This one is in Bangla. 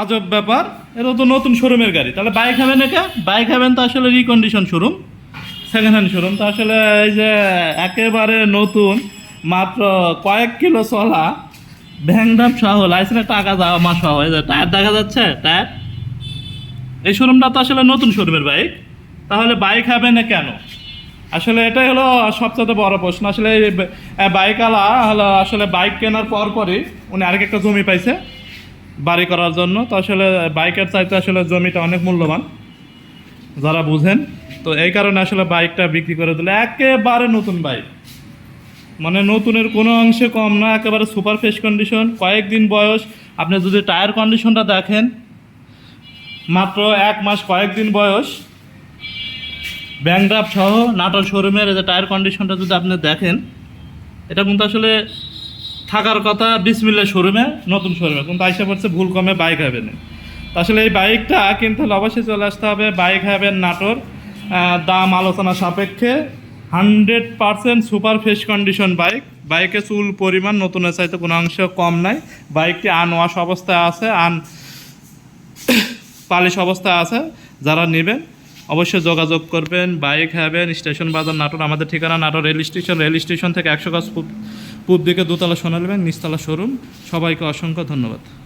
আজব ব্যাপার। এটা তো নতুন শোরুমের গাড়ি। তাহলে বাইক হবেন একা বাইক হবেন তো আসলে recondition showroom. Second hand showroom. তো আসলে এই যে একেবারে নতুন, মাত্র কয়েক কিলো চলা, ভ্যাংডাম সহ লাইসেন্সের টাকা যাওয়া মা সহ। এই যে টায়ার দেখা যাচ্ছে? টায়ার? এই শোরুমটা তো আসলে নতুন শোরুমের বাইক। তাহলে বাইক হবে না কেন? আসলে এটাই হলো সবচেয়ে বড় প্রশ্ন। আসলে বাইকওয়ালা হলো আসলে বাইক কেনার পর পরই উনি আরেক একটা জমি পাইছে। বাড়ি করার জন্য। তো আসলে বাইকের চাইতে আসলে জমিটা অনেক মূল্যবান, যারা বুঝেন। তো এই কারণে আসলে বাইকটা বিক্রি করে দিলে। একেবারে নতুন বাইক। মানে নতুনের কোনো অংশে কম না, একেবারে সুপার ফ্রেশ কন্ডিশন। কয়েকদিন বয়স, আপনি যদি টায়ার কন্ডিশনটা দেখেন, মাত্র এক মাস কয়েকদিন বয়স ব্যাংড্রাফ সহ নাটোর শোরুমের যে টায়ার কন্ডিশনটা যদি আপনি দেখেন, এটা কিন্তু আসলে থাকার কথা বিসমিল্লা শোরুমে, নতুন শোরুমে। কিন্তু আইসা পড়ছে ভুল কমে বাইক হবে না আসলে এই বাইকটা কিন্তু অবশ্যই চলে আসতে হবে বাইক হ্যাভেন নাটোর। দাম আলোচনা সাপেক্ষে hundred percent super fresh condition bike বাইকে চুল পরিমাণ নতুনের চাইতে কোনো অংশ কম নাই। বাইকটি আনওয়াশ অবস্থায় আছে আন পালিশ অবস্থায় আছে, যারা নেবেন অবশ্যই যোগাযোগ করবেন। বাইক হ্যাবেন স্টেশন বাজার নাটোর, আমাদের ঠিকানা Natore rail station. Rail station থেকে একশো গাছ পূব দিকে দোতলা সোনালী ব্যাংক নিচতলা শোরুম। সবাইকে অসংখ্য ধন্যবাদ।